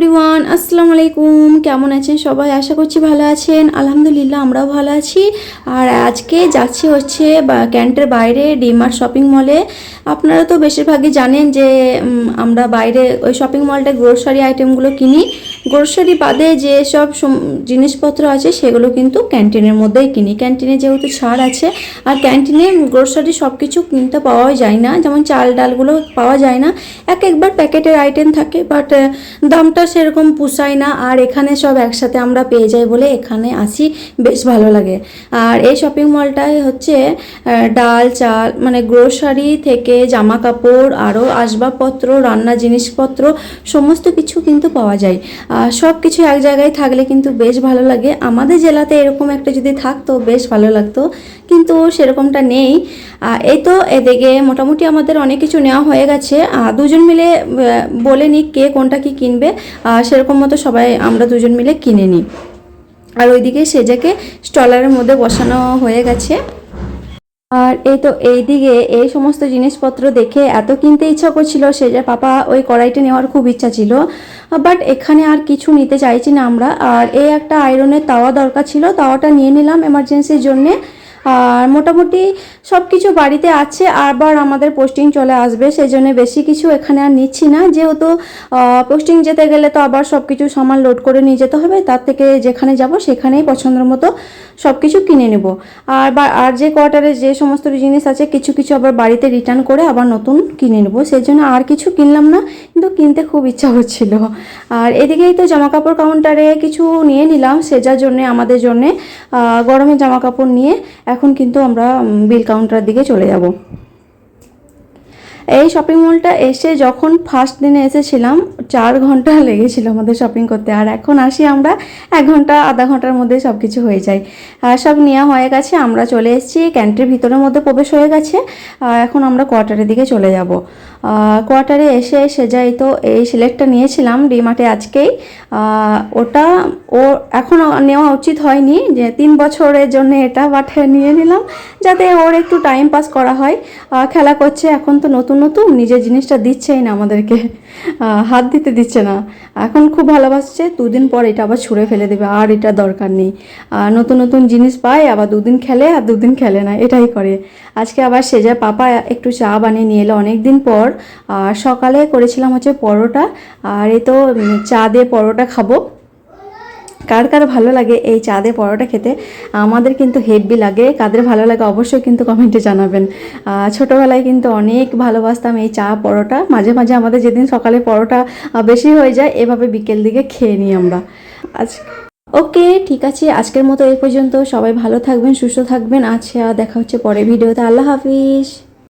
Everyone আসসালামু আলাইকুম। কেমন আছেন সবাই? আশা করছি ভালো আছেন। আলহামদুলিল্লাহ, আমরাও ভালো আছি। আর আজকে যাচ্ছি হচ্ছে ক্যান্টের বাইরে ডিমার্ট শপিং মলে। আপনারা তো বেশিরভাগই জানেন যে আমরা বাইরে ওই শপিং মলটা গ্রোসারি আইটেমগুলো কিনি। গ্রোসারি বাদে যে সব জিনিসপত্র আছে, সেগুলো কিন্তু ক্যান্টিনের মধ্যেই কিনি। ক্যান্টিনে যেহেতু ছাড় আছে, আর ক্যান্টিনে গ্রোসারি সব কিছু কিনতে পাওয়াই যায় না। যেমন চাল ডালগুলো পাওয়া যায় না। এক একবার প্যাকেটের আইটেম থাকে বাট দামটা সেরকম পুষায় না। আর এখানে সব একসাথে আমরা পেয়ে যাই বলে এখানে আসি, বেশ ভালো লাগে। আর এই শপিং মলটায় হচ্ছে ডাল, চাল মানে গ্রোসারি থেকে জামা কাপড় আরও আসবাবপত্র, রান্না জিনিসপত্র, সমস্ত কিছু কিন্তু পাওয়া যায়। সব কিছু এক জায়গায় থাকলে কিন্তু বেশ ভালো লাগে। আমাদের জেলাতে এরকম একটা যদি থাকতো, বেশ ভালো লাগতো। কিন্তু সেরকমটা নেই। এই তো এদিকে মোটামুটি আমাদের অনেক কিছু নেওয়া হয়ে গেছে। দুজন মিলে বলে নিই কে কোনটা কি কিনবে। সেরকম মতো সবাই আমরা দুজন মিলে কিনে নিই। আর ওইদিকে সেজাকে স্টলারের মধ্যে বসানো হয়ে গেছে। আর এই তো এইদিকে এই সমস্ত জিনিসপত্র দেখে এত কিনতে ইচ্ছা করছিল সে যে পাপা, ওই কড়াইটা নেওয়ার খুব ইচ্ছা ছিল। বাট এখানে আর কিছু নিতে চাইছি না আমরা। আর এই একটা আয়রনের তাওয়া দরকার ছিল, তাওয়াটা নিয়ে নিলাম এমার্জেন্সির জন্যে। আর মোটামুটি সব কিছু বাড়িতে আছে, আবার আমাদের পোস্টিং চলে আসবে সেই জন্য বেশি কিছু এখানে আর নিচ্ছি না। যেহেতু পোস্টিং যেতে গেলে তো আবার সব কিছু সামান লোড করে নিয়ে যেতে হবে, তার থেকে যেখানে যাব সেখানেই পছন্দের মতো সব কিছু কিনে নেব। আর বা, আর যে কোয়ার্টারে যে সমস্ত জিনিস আছে, কিছু কিছু আবার বাড়িতে রিটার্ন করে আবার নতুন কিনে নেব। সেই জন্য আর কিছু কিনলাম না, কিন্তু কিনতে খুব ইচ্ছা হচ্ছিল। আর এদিকেই তো জামা কাপড় কাউন্টারে কিছু নিয়ে নিলাম, সেজার জন্যে, আমাদের জন্যে গরমের জামা কাপড় নিয়ে এখন কিন্তু আমরা বিল কাউন্টারের দিকে চলে যাব। এই শপিং মলটা এসে যখন ফার্স্ট দিনে এসেছিলাম, চার ঘণ্টা লেগেছিল আমাদের শপিং করতে। আর এখন আসি আমরা, এক ঘণ্টা, আধা ঘণ্টার মধ্যে সব কিছু হয়ে যায়। সব নেওয়া হয়ে গেছে, আমরা চলে এসেছি ক্যান্টির ভিতরের মধ্যে প্রবেশ হয়ে গেছে। এখন আমরা কোয়ার্টারের দিকে চলে যাব। কোয়ার্টারে এসে যাই তো এই সিলেক্টটা নিয়েছিলাম ডিমার্টে আজকেই। ওটা ও এখন নেওয়া উচিত হয়নি, যে তিন বছরের জন্য এটা বাট নিয়ে নিলাম, যাতে ওর একটু টাইম পাস করা হয়। খেলা করছে, এখন তো নতুন নতুন নিজের জিনিসটা দিচ্ছেই না, আমাদেরকে হাত দিতে দিচ্ছে না। এখন খুব ভালোবাসছে, দুদিন পর এটা আবার ছুঁড়ে ফেলে দেবে, আর এটা দরকার নেই। নতুন নতুন জিনিস পায়, আবার দুদিন খেলে আর দুদিন খেলে না, এটাই করে। আজকে আবার সেজা পাপা একটু চা বানিয়ে নিয়ে এলো অনেক দিন পর সকালে করেছিলাম হচ্ছে পরোটা, আর এ তো চা দিয়ে পরোটা খাব। কার কার ভালো লাগে এই চাঁদে পরোটা খেতে, আমাদের কিন্তু হেভি লাগে। কাদের ভালো লাগে অবশ্যই কিন্তু কমেন্টে জানাবেন। ছোটোবেলায় কিন্তু অনেক ভালোবাসতাম এই চা পরোটা। মাঝে মাঝে আমাদের যেদিন সকালে পরোটা বেশি হয়ে যায়, এভাবে বিকেল দিকে খেয়ে নিই আমরা। আজ ওকে, ঠিক আছে, আজকের মতো এই পর্যন্ত। সবাই ভালো থাকবেন, সুস্থ থাকবেন। আচ্ছা দেখা হচ্ছে পরে ভিডিওতে। আল্লাহ হাফিজ।